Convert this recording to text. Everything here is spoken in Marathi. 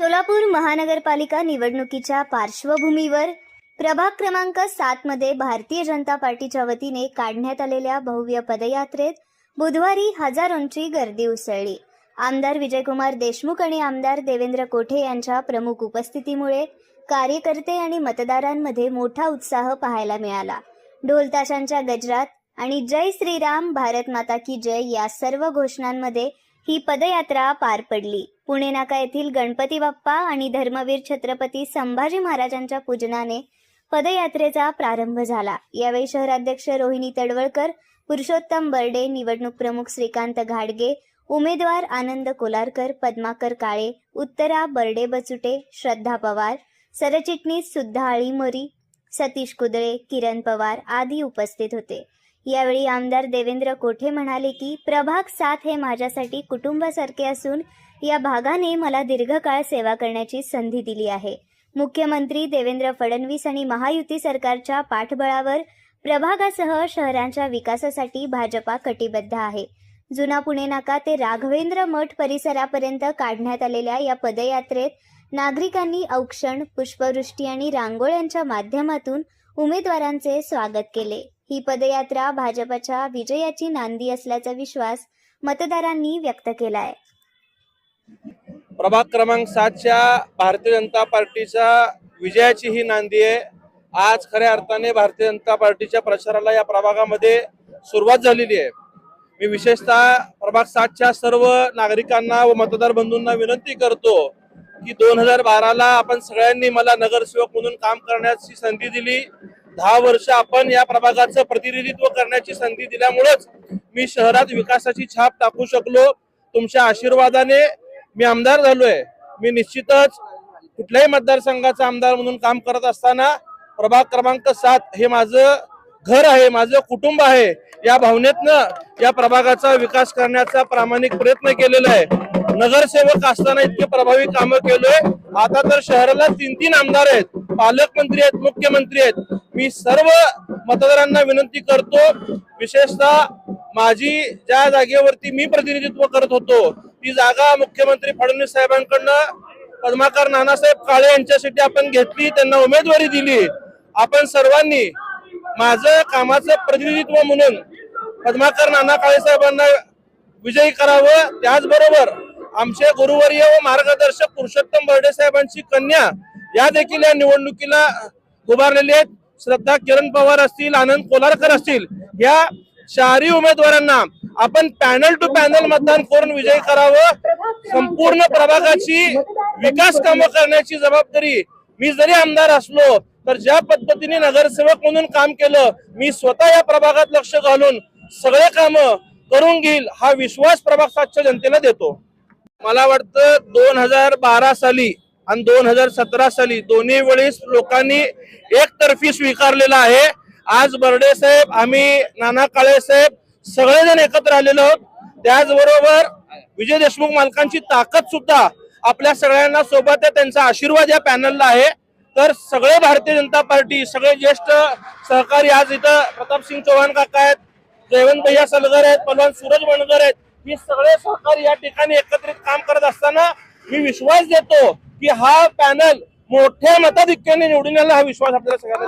सोलापूर महानगरपालिका निवडणुकीच्या पार्श्वभूमीवर प्रभाग क्रमांक सात मध्ये भारतीय जनता पार्टीच्या वतीने काढण्यात आलेल्या भव्य पदयात्रेत बुधवारी हजारोंची गर्दी उसळली. आमदार विजयकुमार देशमुख आणि आमदार देवेंद्र कोठे यांच्या प्रमुख उपस्थितीमुळे कार्यकर्ते आणि मतदारांमध्ये मोठा उत्साह पाहायला मिळाला. ढोलताशांच्या गजरात आणि जय श्रीराम भारत माता की जय या सर्व घोषणांमध्ये ही पदयात्रा पार पडली. पुणे नाका येथील गणपती बाप्पा आणि धर्मवीर छत्रपती संभाजी महाराजांच्या पूजनाने पदयात्रेचा प्रारंभ झाला. यावेळी शहराध्यक्ष रोहिणी तडवळकर पुरुषोत्तम बर्डे निवडणूक प्रमुख श्रीकांत घाडगे उमेदवार आनंद कोलारकर पद्माकर काळे उत्तरा बर्डे बचुटे श्रद्धा पवार सरचिटणीस सुद्धा आळीमोरी सतीश कुदळे किरण पवार आदी उपस्थित होते. यावेळी आमदार देवेंद्र कोठे म्हणाले की प्रभाग सात हे माझ्यासाठी कुटुंबासारखे असून या भागाने मला दीर्घकाळ सेवा करण्याची संधी दिली आहे. मुख्यमंत्री देवेंद्र फडणवीस आणि महायुती सरकारच्या पाठबळावर प्रभागासह शहरांच्या विकासासाठी भाजपा कटिबद्ध आहे. जुना पुणे नाका ते राघवेंद्र मठ परिसरापर्यंत काढण्यात आलेल्या या पदयात्रेत नागरिकांनी औक्षण पुष्पवृष्टी आणि रांगोळ्यांच्या माध्यमातून उमेदवारांचे स्वागत केले. ही पदयात्रा भाजपच्या विजयाची नांदी असल्याचा विश्वास मतदारांनी व्यक्त केलाय. प्रभाग क्रमांक सातच्या भारतीय जनता पार्टीच्या विजयाची ही नांदी आहे. आज खऱ्या अर्थाने भारतीय जनता पार्टीच्या प्रचाराला या प्रभागामध्ये सुरुवात झालेली आहे. मी विशेषतः प्रभाग सातच्या सर्व नागरिकांना व मतदार बंधूंना विनंती करतो की दोन हजार बाराला आपण सगळ्यांनी मला नगरसेवक म्हणून काम करण्याची संधी दिली. दहा वर्ष आपण या प्रभागाचं प्रतिनिधित्व करण्याची संधी दिल्यामुळेच मी शहरात विकासाची छाप टाकू शकलो. तुमच्या आशीर्वादाने मी आमदार झालोय. मी निश्चितच कुठल्याही मतदारसंघाचा आमदार म्हणून काम करत असताना प्रभाग क्रमांक सात हे माझं घर आहे माझं कुटुंब आहे. या भावनेतनं या प्रभागाचा विकास करण्याचा प्रामाणिक प्रयत्न केलेला आहे. नगरसेवक असताना इतके प्रभावी कामं केलोय. आता तर शहराला तीन तीन आमदार आहेत. पालकमंत्री आहेत मुख्यमंत्री आहेत. मी सर्व मतदारांना विनंती करतो विशेषतः माझी ज्या जागेवरती मी प्रतिनिधित्व करत होतो ती जागा मुख्यमंत्री फडणवीस साहेबांकडनं पद्माकर नानासाहेब काळे यांच्यासाठी आपण घेतली त्यांना उमेदवारी दिली. आपण सर्वांनी माझं कामाचं प्रतिनिधित्व म्हणून पद्माकर नाना काळे साहेबांना विजयी करावं. त्याचबरोबर आमचे गुरुवर्य व मार्गदर्शक पुरुषोत्तम बर्डे साहेबांची कन्या या देखील या निवडणुकीला उभारलेली आहेत. श्रद्धा किरण पवार असतील आनंद कोलारकर असतील या शहरी उमेदवारांना आपण पॅनल टू पॅनल मतदान करून विजय करावं. संपूर्ण प्रभागाची विकास कामं करण्याची जबाबदारी मी जरी आमदार असलो तर ज्या पद्धतीने नगरसेवक म्हणून काम केलं मी स्वतः या प्रभागात लक्ष घालून सगळे काम करून घेईल हा विश्वास प्रभाग सातच्या जनतेला देतो. मला वाटतं दोन हजार बारा साली आणि दोन हजार सतरा साली दोन्ही वेळेस लोकांनी एकतर्फी स्वीकारलेला आहे. आज बर्डे साहेब आम्ही नाना काळे साहेब सगळेजण एकत्र आलेलो आहोत. त्याचबरोबर विजय देशमुख मालकांची ताकद सुद्धा आपल्या सगळ्यांना सोबत आहे. त्यांचा आशीर्वाद या पॅनलला आहे. तर सगळे भारतीय जनता पार्टी सगळे ज्येष्ठ सहकारी आज इथं प्रतापसिंग चव्हाण काका आहेत जयवंत भैया सलगर आहेत पलवान सूरज वणगर आहेत. ही सगळे सहकारी या ठिकाणी एकत्रित काम करत असताना मी विश्वास देतो की हा पॅनल मोठ्या मताधिक्याने निवडून यायला हा विश्वास आपल्याला सगळ्यांना